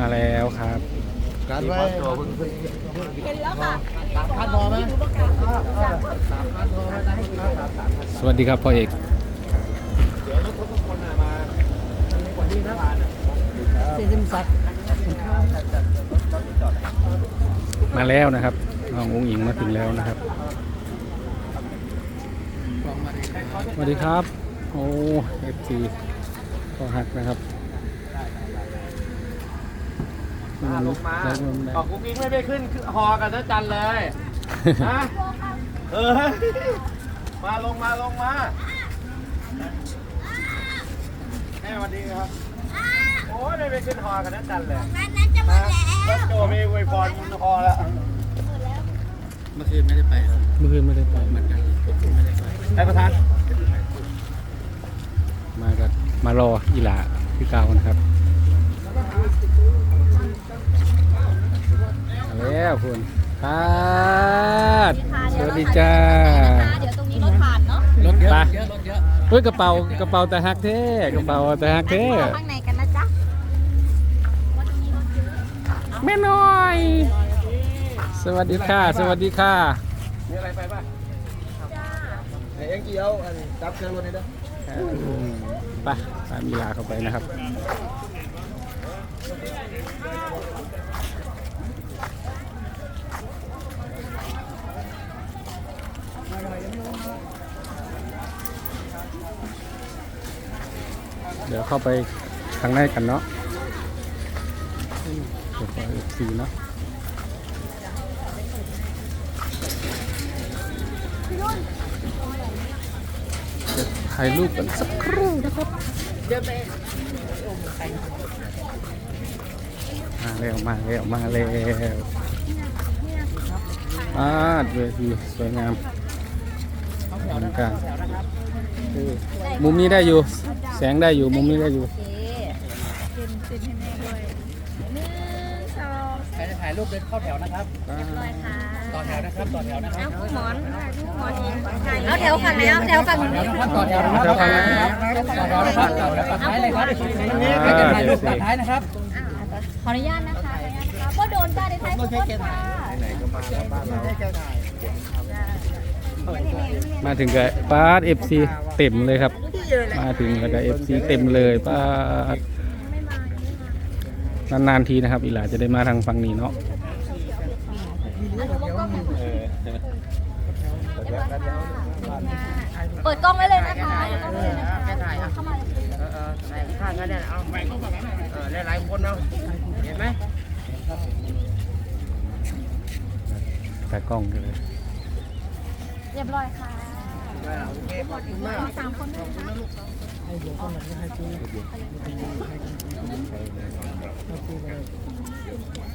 มาแล้วครับการไว้เห็นแล้วค่ะสามพันพอไหมสามพันพอไหมนะสวัสดีครับพ่อเอกเซซิมซักมาแล้วนะครับน้องอุ้งอิงมาถึงแล้วนะครับสวัสดีครับ โอ้เอฟซีก็หักนะครับ ลงมาบอกกูกิ้งไม่ไปขึ้นฮอกันนะจันเลยนะเออมาลงมาลงมาแม่สวัสดีครับ โอ้ยไม่ไปขึ้นฮอกันนะจันเลยนั้นนั้นจะหมดแล้วรถโจมีอวยพรฮอแล้วเมื่อคืนไม่ได้ไปเมื่อคืนไม่ได้ไปเหมือนกันไม่ได้ไปท่านประธานมากันมารออีหลาพี่กาวนะครับมา แล้วคุณปาดสวัสดีจ้าเดี๋ยวตรงนี้รถผ่านเนาะรถเยอะรถเยอะเฮ้ยกระเป๋ากระเป๋าแต่ฮักเท่กระเป๋าแต่ฮักเท่ข้างในกันนะจ๊ะแม่น้อย สวัสดีค่ะ สวัสดีค่ะมีอะไรไปป่ะไอ้เอ็งเกี่ยวอันจับเครื่องรถนี่เด้ออืมไปตามอีหลาเข้าไปนะครับ เดี๋ยวเข้าไปข้างในกันเนาะเดี๋ยวขอเอฟซีเนาะถ่ายรูปกันสักครู่นะครับมาแล้วมาแล้วมาแล้วอ่าเวทีสวยงามอลังการ มุมนี้ได้อยู่ แสงได้อยู่ มุมนี้ได้อยู่ให้แม่ด้วยหนึ่งสองใครจะถ่ายรูปเดินเข้าแถวนะครับต่อแถวนะครับ ต่อแถวนะครับ หมอนหมอนเอาแถวฝั่งไหนเอาแถวฝั่งนี้ต่อแถวนะครับต่อแถวนะครับต่อแถวนะครับต่อแถวตัดท้ายเลยครับใครจะถ่ายรูปตัดท้ายนะครับ ขออนุญาตนะคะขออนุญาตนะคะก็โดนจ้าได้ใช้โค้ดค่ะมา ถึงกับปาดเอฟซีเต็มเลยครับ มาถึงแล้วก็เอฟซีเต็มเลยปาดนานๆทีนะครับ อีหลาจะได้มาทางฝั่งนี้เนาะเปิดกล้องไว้เลยนะคะเปิดกล้องไว้เลยนะคะเข้ามาเลยเออเออถ่ายข้างกันเนี่ยเอาเออหลายๆคนเอาเห็นไหมแต่กล้องกันเลยเรียบร้อยค่ะโอเคขอบคุณมากสามคนด้วยนะคะ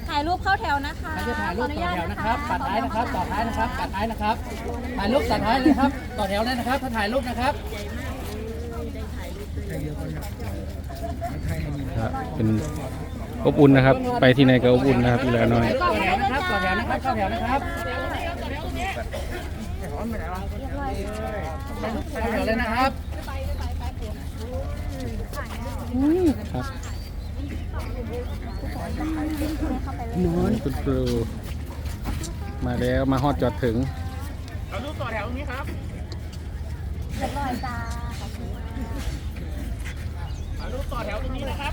ถ่ายรูปเข้าแถวนะคะใครจะถ่ายรูปขออต่อญาตแถวนะครับตัดท้ายนะครับ ต่อท้ายนะครับตัดท้ายนะครับ ถ่ายรูปตัดท้ายเลยครับ ต่อแถวเลยนะครับ ถ้าถ่ายรูปนะครับครับเป็นอบอุ่นนะครับ ไปที่ไหนก็อบอุ่นนะครับอีหลาน้อยต่อแถวนะครับ ต่อแถวนะครับ ต่อแถวนะครับ ต่อแถวเลยนะครับครับนอนคุณครูมาแล้วมาฮอดจอดถึงเรารูปต่อแถวตรงนี้ครับเรียบร้อยจ้าถ่ายรูปต่อแถวตรงนี้นะครับ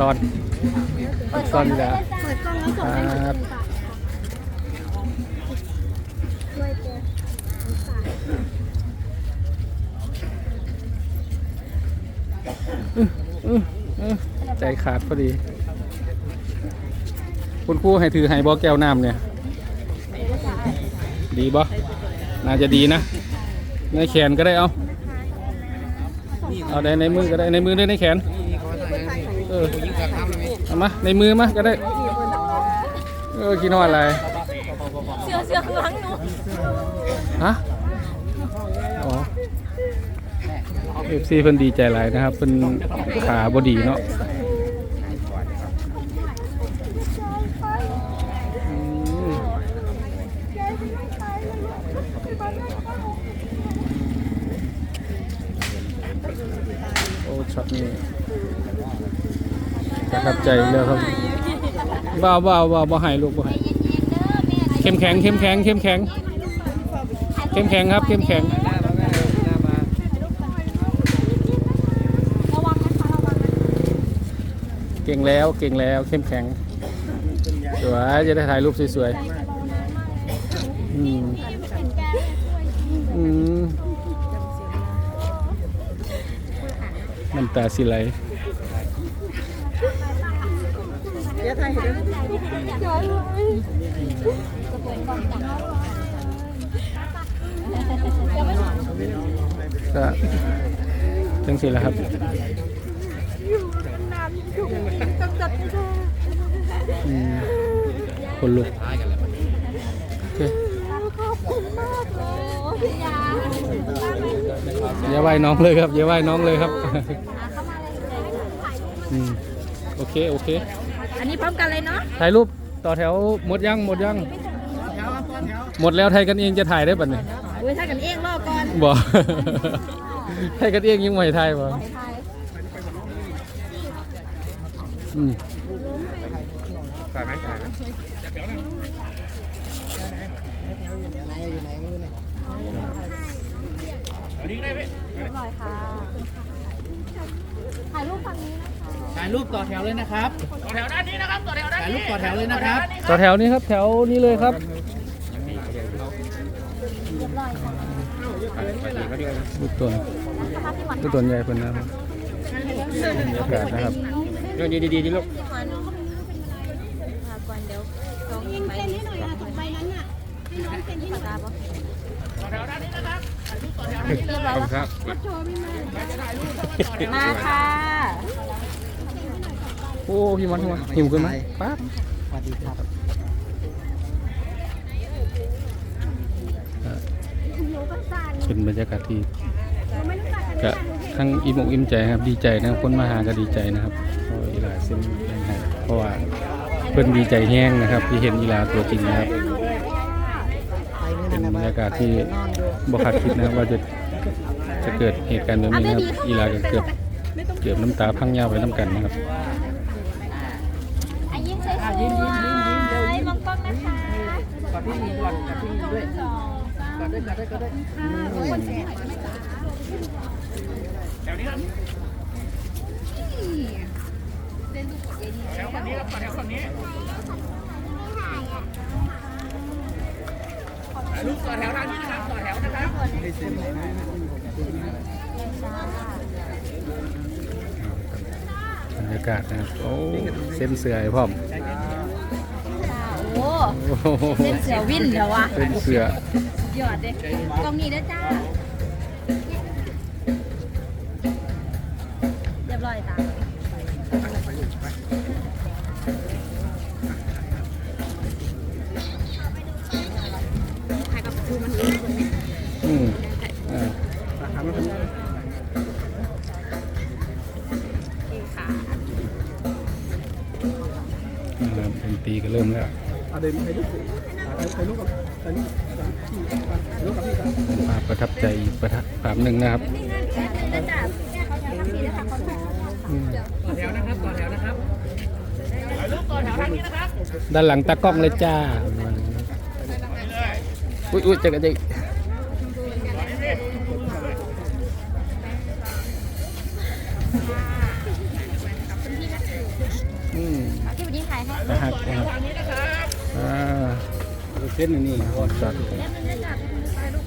ยอ่อนซ่อนอ่อนอนดีแล้วเปิดกล้องแล้วส่งให้ครับช่วยเจออื้ออื้อใจขาดพอดี คุณครูให้ถือไฮบอแก้วน้ำเนี่ย ดีบ่น่าจะดีนะ ในแขนก็ได้เอา เอาได้ในมือก็ได้ในมือด้วยในแขน เออเอามาในมือมาก็ได้ เออกินอะไรเสือเสือข้างหลังหนูฮะอ๋อเอฟซีเพิ่นดีใจหลายนะครับเพิ่นขาบดีเนาะอืมครับนี่ ประทับใจแล้วครับบ่าวบ่าวบ่าวบ่ให้ลูกบ่ให้เข้มแข็งเข้มแข็งเข้มแข็งเข้มแข็งครับเข้มแข็งหน้ามาแม่หน้ามาเก่งแล้วเก่งแล้วเข้มแข็งสวยจะได้ถ่ายรูปสวยๆอืมอืมน้ำตาสิไหล ก็จังสิแหละครับอืมคนลุกโอเคอย่าไหว้น้องเลยครับอย่าไหวน้องเลยครับอืมโอเค โอเค อันนี้พร้อมกันเลยเนาะถ่ายรูปต่อแถวหมดยังหมดยัง หมดแล้วไทยกันเองจะถ่ายได้ป่ะเนี่ยเว้ยถ้ากันเองรอก่อนบ่ไทยกันเองยังไม่ไทยบ่อืมถ่ายไหมถ่ายไหมถ่ายรูปฝั่งนี้นะคะ ถ่ายรูปต่อแถวเลยนะครับ ต่อแถวด้านนี้นะครับต่อแถวด้านนี้ถ่ายรูปต่อแถวเลยนะครับ ต่อแถวนี้ครับ แถวนี้เลยครับลูกตัวลูกตัวใหญ่คนนะครับบรรยากาศนะครับดีดีดีดีลูกก่อนเดี๋ยวน้องไปเซ็นให้หน่อยนะถุงใบนั้นน่ะให้น้องเซ็นให้ปากกาปะขอบคุณครับมาค่ะโอ้พี่มันพี่มันหิวขึ้นไหมป๊าบสวัสดีครับเอ่อเป็นบรรยากาศที่ก็ทั้งอิ่มอกอิ่มใจครับดีใจนะครับคนมาหาก็ดีใจนะครับเพราะอีหลาเส้นแดงให้เพราะว่าเพิ่นดีใจแห้งนะครับ ที่เห็นอีหลาตัวจริงนะครับเป็นบรรยากาศที่บ่คาดคิดนะครับว่าจะจะเกิดเหตุการณ์แบบนี้นะครับอีหลาก็เกือบเกือบน้ำตาพังยาวไปน้ำกันนะครับ อายิ้มสวยๆมองกล้องนะคะ ก อดพี่กอดกับพี่ด้วยกอดด้วยกอดด้วยกอดด้วยแถวนี้ครับแถวฝั่นี้ครับแถวฝั่นี้ลูกต่อแถวทางนี้นะครับต่อแถวนะครับบรรยากาศนะโอ้เส้นเสือยพร้อม เส้นเสือวินเหรอวะเส้นเสือหยอดเด็กกล้องนี้นะจ้าเรียบร้อยค่ะอืมอ่าค่ะนะครับดนตรีก็เริ่มแล้ว เป็นภาพประทับใจประทับภาพหนึ่งนะครับนี่นะจ๊ะแม่เขาอยากทำดีนะทษอืมต่อแถวนะครับต่อแถวนะครับด้านหลังตากล้องเลยจ้าอุ้ยอุ้ยเจ๊กันเจ๊อืมพี่วันนี้ถ่ายให้ อ่าเส้นนี่จัดแล้วมันจัด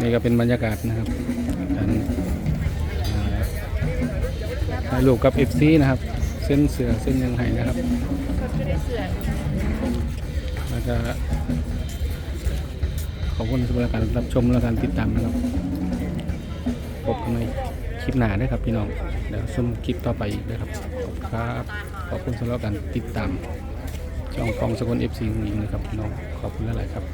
นี่ก็เป็นบรรยากาศนะครับการถ่ายรูปกับ FC นะครับ เส้นเสือเส้นยังไงนะครับแล้วก็ขอบคุณสำหรับการรับชมและการติดตามนะครับพบกันในค ลิปหน้าด้วยครับพี่น้องเดี๋ยวชมคลิปต่อไปอีกนะครับขอบคุณครับขอบคุณสำหรับการติดตามช่องฟองสกลเอฟซีหญิงนะครับพี่น้องขอบคุณหลายๆครับ